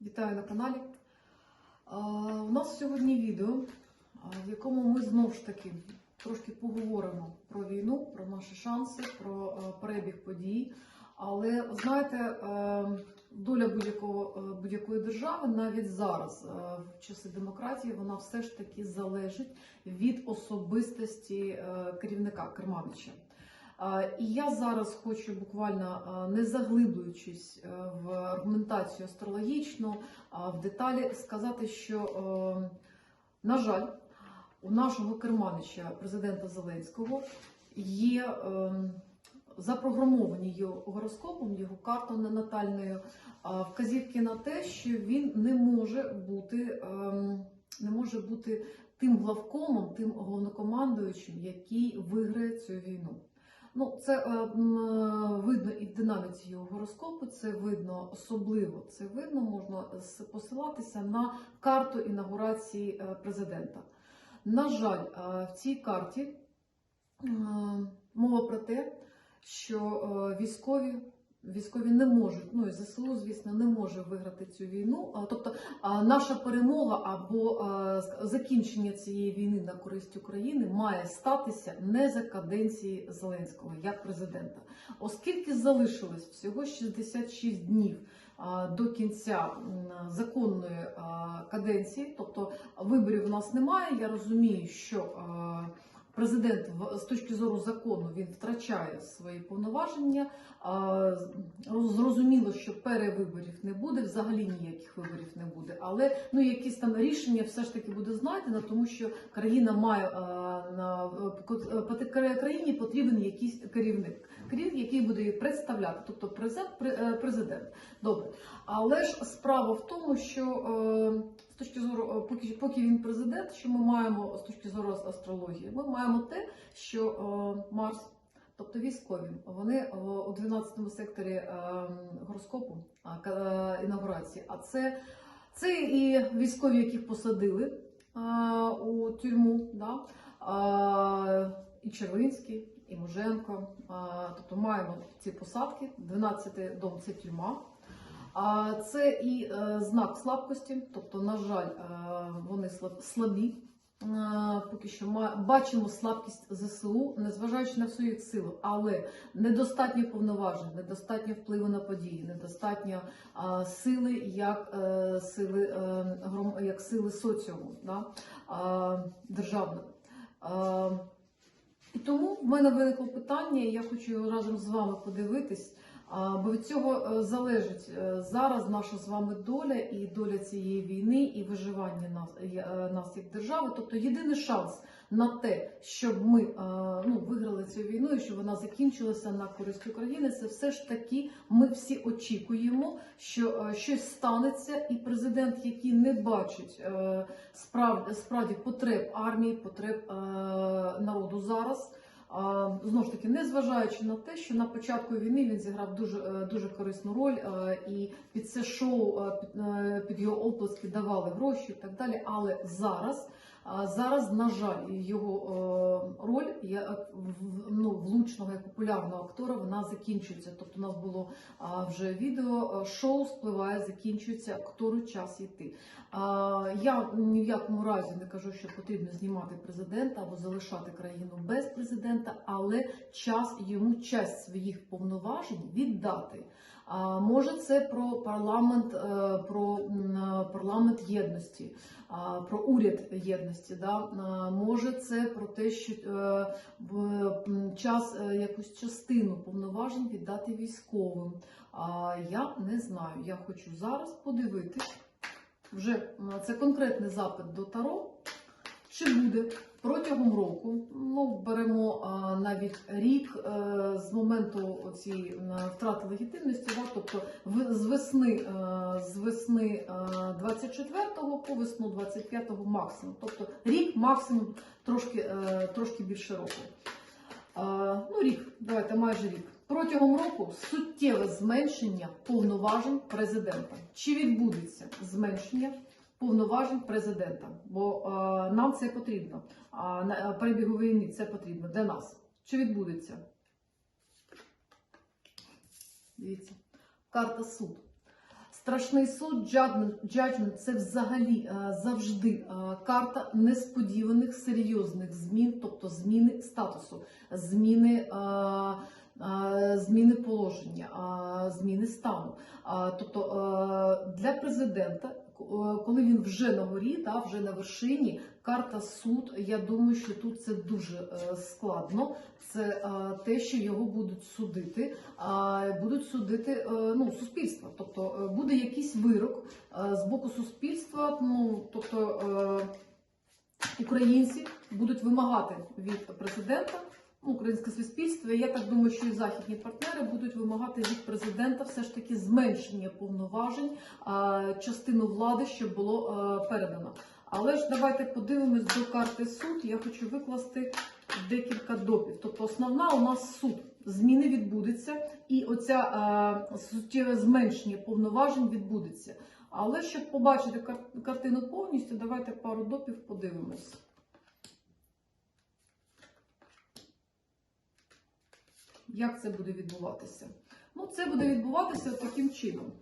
Вітаю на каналі. У нас сьогодні відео, в якому ми знову ж таки трошки поговоримо про війну, про наші шанси, про перебіг подій. Але знаєте, доля будь-якої держави навіть зараз, в часи демократії, вона все ж таки залежить від особистості керівника Керманича. І я зараз хочу буквально не заглиблюючись е, в аргументацію астрологічну, в деталі сказати, що, е, на жаль, у нашого керманича президента Зеленського є е, запрограмовані його гороскопом, його картою натальною е, вказівки на те, що він не може бути, ем, не може бути тим главкомом, тим головнокомандуючим, який виграє цю війну. Ну, це е, е, видно і в динаміці його гороскопу, це видно особливо. Це видно, можна посилатися на карту інаугурації е, президента. На жаль, е, в цій карті мова про те, що військові. Військові не можуть, ну і ЗСУ, звісно, не може виграти цю війну. Тобто наша перемога або закінчення цієї війни на користь України має статися не за каденції Зеленського як президента, оскільки залишилось всього 66 днів до кінця законної каденції, тобто виборів у нас немає. Я розумію, що Президент з точки зору закону він втрачає свої повноваження. Зрозуміло, що перевиборів не буде, взагалі ніяких виборів не буде. Але ну якісь там рішення все ж таки буде знайдено, тому що країна має на країні потрібен якийсь керівник, керівник, який буде її представляти, тобто е, президент. Добре, але ж справа в тому, що е, точки зору, е, поки поки він президент, що ми маємо з точки зору астрології, ми маємо те, що е, Марс. Тобто військові, вони е, у 12 секторі е, гороскопу е, інаугурації. А це, це і військові, яких посадили е, у тюрму, да? е, і Червинський, і Муженко. Е, тобто маємо ці посадки. 12 дом це тюрма. А це і е, знак слабкості, тобто, на жаль, е, вони слаб- слабі. Е, Поки що ма- бачимо слабкість ЗСУ, незважаючи на всю їх силу, але недостатньо повноважень, недостатньо впливу на події, недостатньо а, сили як е, сили е, гром- як сили соціуму да, а, державного. А, і тому в мене виникло питання, і я хочу разом з вами подивитись. Бо від цього е, залежить е, зараз наша з вами доля і доля цієї війни, і виживання нас, е, нас як держави. Тобто єдиний шанс на те, щоб ми ну, виграли цю війну і щоб вона закінчилася на користь України, це все ж таки ми всі очікуємо, що щось станеться, і президент, який не бачить справді, справді потреб армії, потреб народу зараз. Знову ж таки, незважаючи на те, що на початку війни він зіграв дуже е, дуже корисну роль, е, і під це шоу е, під, його оплески давали гроші і так далі. Але зараз, зараз, на жаль, його е, роль як ну, влучного і популярного актора вона закінчується. Тобто, у нас було вже відео, е, шоу спливає, закінчується актору час йти. Я ні в якому разі не кажу, що потрібно знімати президента або залишати країну без президента, але час йому часть своїх повноважень віддати. Може, це про парламент, е, про е, парламент єдності, про уряд єдності. Да? Може, це про те, що е, час якусь частину повноважень віддати військовим. Я не знаю. Я хочу зараз подивитись. Вже це конкретний запит до Таро. Чи буде протягом року? Ну, беремо а, навіть рік е, з моменту цієї втрати легітимності, да, тобто в, з весни, е, з весни е, 24-го по весну 25-го максимум. Тобто рік максимум трошки, е, трошки більше року. Е, ну, рік, давайте майже рік. Протягом року суттєве зменшення повноважень президента. Чи відбудеться зменшення повноважень президента? Бо е, нам це потрібно. А е, перебігу війни це потрібно для нас. Чи відбудеться? Дивіться, карта суд. Страшний суд, judgment – це взагалі е, завжди карта несподіваних серйозних змін, тобто зміни статусу, зміни, зміни положення, зміни стану. Тобто для президента, коли він вже на горі, да, вже на вершині, карта суд. Я думаю, що тут це дуже е, складно. Це е, те, що його будуть судити, а будуть судити е, ну, суспільство. Тобто е, буде якийсь вирок е, з боку суспільства. Ну тобто е, українці будуть вимагати від президента. Українське суспільство, і я так думаю, що і західні партнери будуть вимагати від президента все ж таки зменшення повноважень частину влади, що було передано. Але ж давайте подивимось до карти суд. Я хочу викласти декілька допів. Тобто, основна у нас суд. Зміни відбудеться, і оця суттєве зменшення повноважень відбудеться. Але щоб побачити кар- картину повністю, давайте пару допів подивимось. Як це буде відбуватися? Ну, це буде відбуватися таким чином.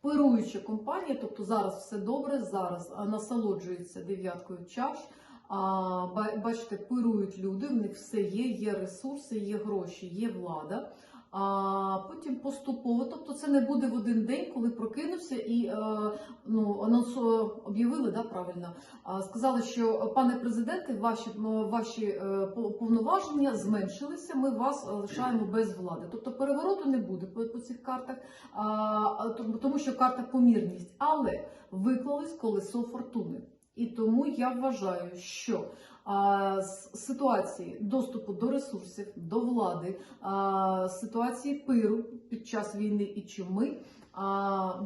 Пируюча компанія, тобто зараз все добре, зараз насолоджується дев'яткою чаш. А, бачите, пирують люди, в них все є, є ресурси, є гроші, є влада. А потім поступово, тобто це не буде в один день, коли прокинувся і е, ну, анонсу об'явили, да, правильно, сказали, що пане президенте, ваші, ваші е, повноваження зменшилися, ми вас е, лишаємо без влади. Тобто перевороту не буде по, по цих картах, а, тому- що карта помірність, але виклались колесо фортуни. І тому я вважаю, що з ситуації доступу до ресурсів, до влади, ситуації пиру під час війни і чуми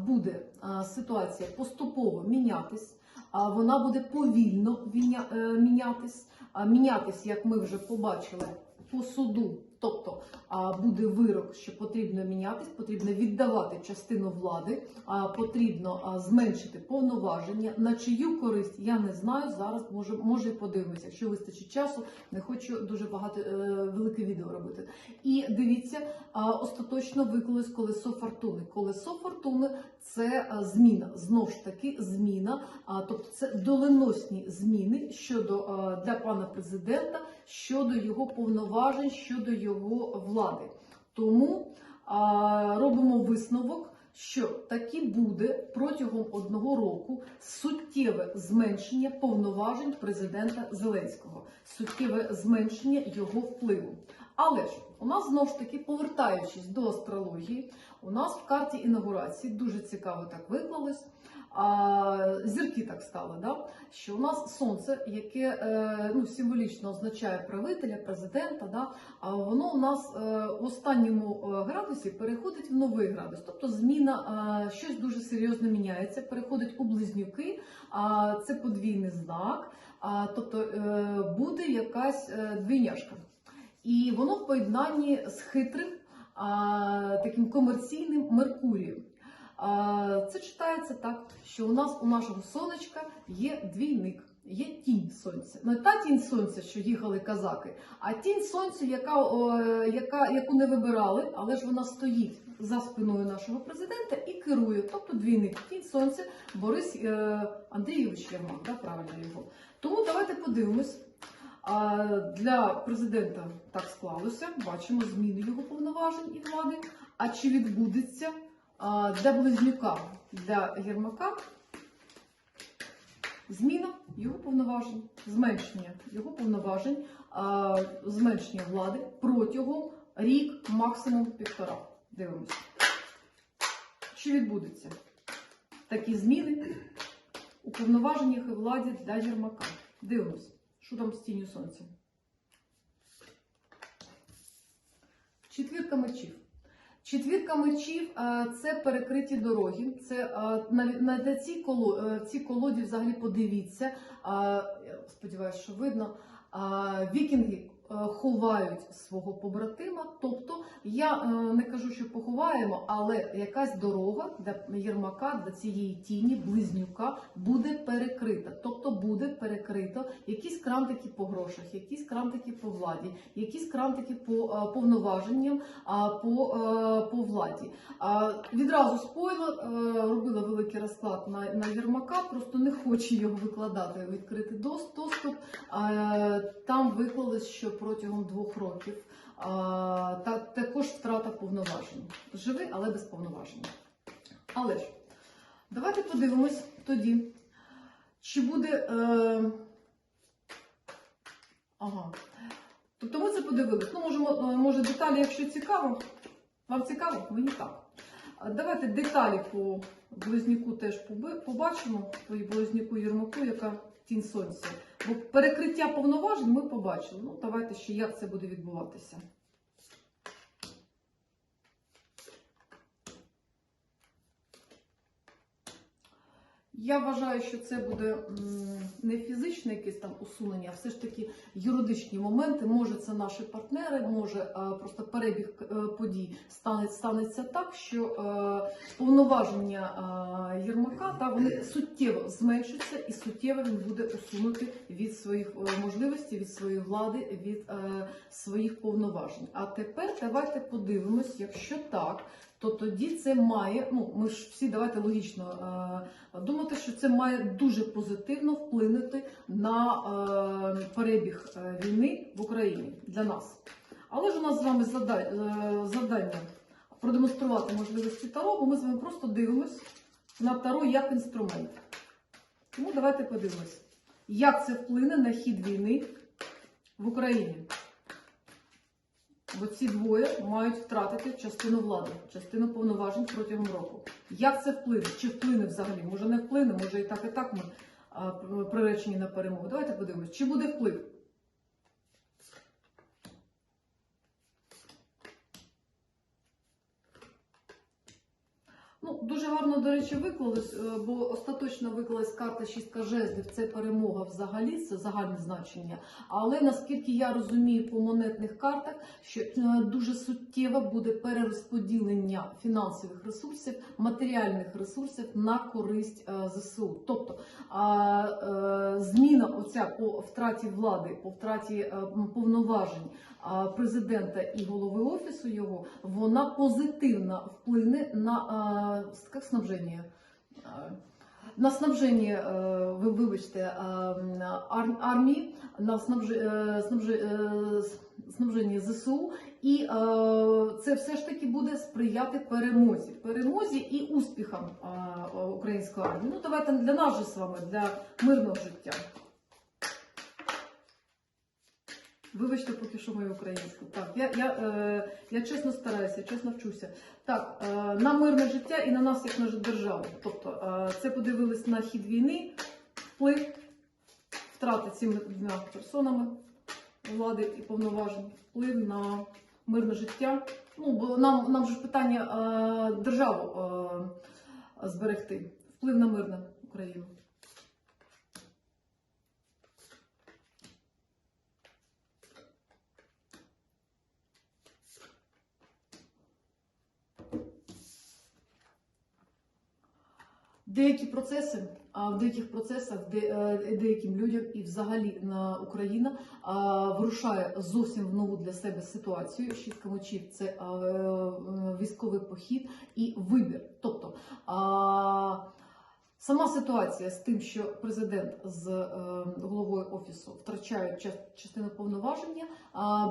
буде ситуація поступово мінятись. Вона буде повільно е, мінятись. Мінятись, як ми вже побачили, по суду. Тобто буде вирок, що потрібно мінятись, потрібно віддавати частину влади, потрібно зменшити повноваження. На чию користь я не знаю. Зараз може, може подивимося. Якщо вистачить часу, не хочу дуже багато е, велике відео робити. І дивіться, остаточно виклалось колесо фортуни. Колесо фортуни це зміна, знов ж таки зміна. Тобто це доленосні зміни щодо для пана президента, щодо його повноважень, щодо його влади. Тому а, робимо висновок. Що таки буде протягом одного року суттєве зменшення повноважень президента Зеленського, суттєве зменшення його впливу. Але ж у нас знову ж таки, повертаючись до астрології, у нас в карті інаугурації дуже цікаво так виклалось. Зірки так стали, да? що у нас сонце, яке е, ну, символічно означає правителя, президента, да? воно у нас е, в останньому е, градусі переходить в новий градус. Тобто зміна, щось дуже серйозно міняється, переходить у близнюки, це подвійний знак, тобто буде якась двійняшка. І воно в поєднанні з хитрим, таким комерційним Меркурієм. Це читається так, що у нас у нашого сонечка є двійник, є тінь сонця. Не та тінь сонця, що їхали казаки, а тінь сонця, яка, яка, яку не вибирали, але ж вона стоїть за спиною нашого президента і керує. Тобто двійник тінь сонця Борис е, Андрійович Єрмак, да, правильно його. Тому давайте подивимось. А для президента так склалося. Бачимо зміни його повноважень і влади. А чи відбудеться для близнюка для Єрмака зміна його повноважень, зменшення його повноважень, зменшення влади протягом рік, максимум півтора. Дивимося. Чи відбудеться такі зміни у повноваженнях і владі для Єрмака? Дивимося. Що там з тінню сонця? Четвірка мечів. Четвірка мечів е, це перекриті дороги. Це е, на на цій коло е, цій колоді взагалі подивіться. Сподіваюсь, що видно. Вікінги ховають свого побратима. Тобто, я е, не кажу, що поховаємо, але якась дорога для Єрмака, для цієї тіні, близнюка буде перекрита. Тобто буде перекрито якісь крантики по грошах, якісь крантики по владі, якісь крантики по е, повноваженням, по, е, по владі. Відразу спойлер, е, робила великий розклад на, на Єрмака, просто не хочу його викладати, відкрити дос- доступ. А, Там що протягом двох років та, також втрата повноважень. Живий, але без повноважень. Але ж, давайте подивимось тоді, чи буде. Е... Ага. Тобто ми це подивились. Ну, можемо, е, може, деталі, якщо цікаво. Вам цікаво? Мені так. Давайте деталі по близнюку теж побачимо, по близнюку Єрмаку, яка тінь сонця. Бо перекриття повноважень ми побачимо. Ну, давайте ще як це буде відбуватися. Я вважаю, що це буде не фізичне якесь там усунення, а все ж таки юридичні моменти. Може, це наші партнери, може е, просто перебіг е, подій стане, станеться так, що е, повноваження Єрмака та вони суттєво зменшаться і суттєво він буде усунути від своїх можливостей, від своєї влади, від своїх повноважень. А тепер давайте подивимось, якщо так, то тоді це має. Ну ми ж всі давайте логічно е, думати, що це має дуже позитивно вплинути на е, перебіг е, війни в Україні для нас. Але ж у нас з вами е, завдання продемонструвати можливості Таро, бо ми з вами просто дивимось на Таро як інструмент. Тому давайте подивимось, як це вплине на хід війни в Україні. Бо ці двоє мають втратити частину влади, частину повноважень протягом року. Як це вплине? Чи вплине взагалі? Може не вплине, може і так, і так ми а, приречені на перемогу. Давайте подивимось, чи буде вплив. Ну, дуже гарно, до речі, виклалось, е, бо остаточно виклалась карта шістка жезлів. Це перемога взагалі, це загальне значення. Але наскільки я розумію по монетних картах, що е, дуже суттєво буде перерозподілення фінансових ресурсів, матеріальних ресурсів на користь е, ЗСУ. Тобто зміна оця по втраті влади, по втраті повноважень президента і голови офісу його, вона позитивно вплине на а, с- як снабження. А, На снабження, е, ви вибачте, ар- армії, на снабж- е, снабж- е, ЗСУ, і це все ж таки буде сприяти перемозі, перемозі і успіхам української армії. Ну давайте для нас же з вами, для мирного життя. Вибачте, поки що мою українську. Так, я, я, е, я чесно стараюся, чесно вчуся. Так, е, на мирне життя і на нас, як на державу. Тобто, е, це подивились на хід війни, вплив, втрати цими двома персонами влади і повноважень, вплив на мирне життя. Ну, бо нам, нам же питання е, державу е, зберегти, вплив на мирне Україну. Деякі процеси, а в деяких процесах де, е, деяким людям і взагалі на Україна вирушає зовсім в нову для себе ситуацію. Шістка мочів це е, військовий похід і вибір. Тобто а, сама ситуація з тим, що президент з е, головою офісу втрачають частину повноваження,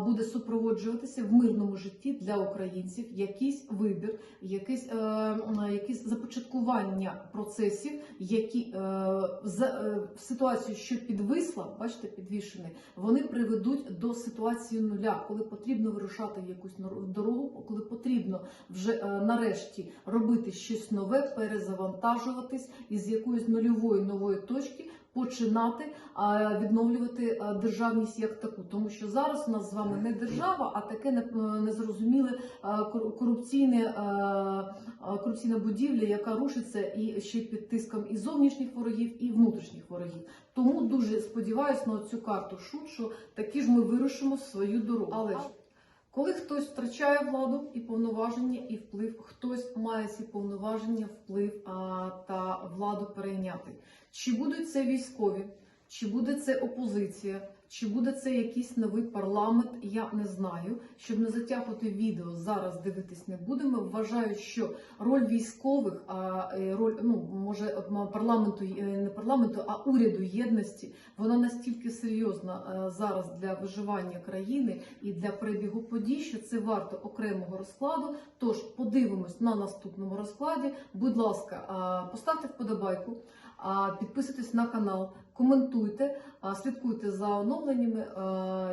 буде супроводжуватися в мирному житті для українців. Якийсь вибір, якийсь, е, якісь започаткування процесів, які е, в ситуацію, що підвисла, бачите, підвішений, вони приведуть до ситуації нуля, коли потрібно вирушати в якусь дорогу, коли потрібно вже нарешті робити щось нове, перезавантажуватись і з якоїсь нульової нової точки. Починати відновлювати державність як таку, тому що зараз у нас з вами не держава, а таке незрозуміле а, корупційне корупційна будівля, яка рушиться і ще під тиском і зовнішніх ворогів, і внутрішніх ворогів. Тому дуже сподіваюся на цю карту шут, що таки ж ми вирушимо свою дорогу. Але коли хтось втрачає владу і повноваження, і вплив, хтось має ці повноваження, вплив а, та владу перейняти. Чи будуть це військові, чи буде це опозиція, чи буде це якийсь новий парламент, я не знаю. Щоб не затягувати відео, зараз дивитись не будемо. Вважаю, що роль військових, а е, роль ну може парламенту е, не парламенту, а уряду єдності, вона настільки серйозна е, зараз для виживання країни і для перебігу подій, що це варто окремого розкладу. Тож подивимось на наступному розкладі. Будь ласка, поставте вподобайку, підписуйтесь на канал, коментуйте, слідкуйте за оновленнями.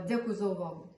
Дякую за увагу.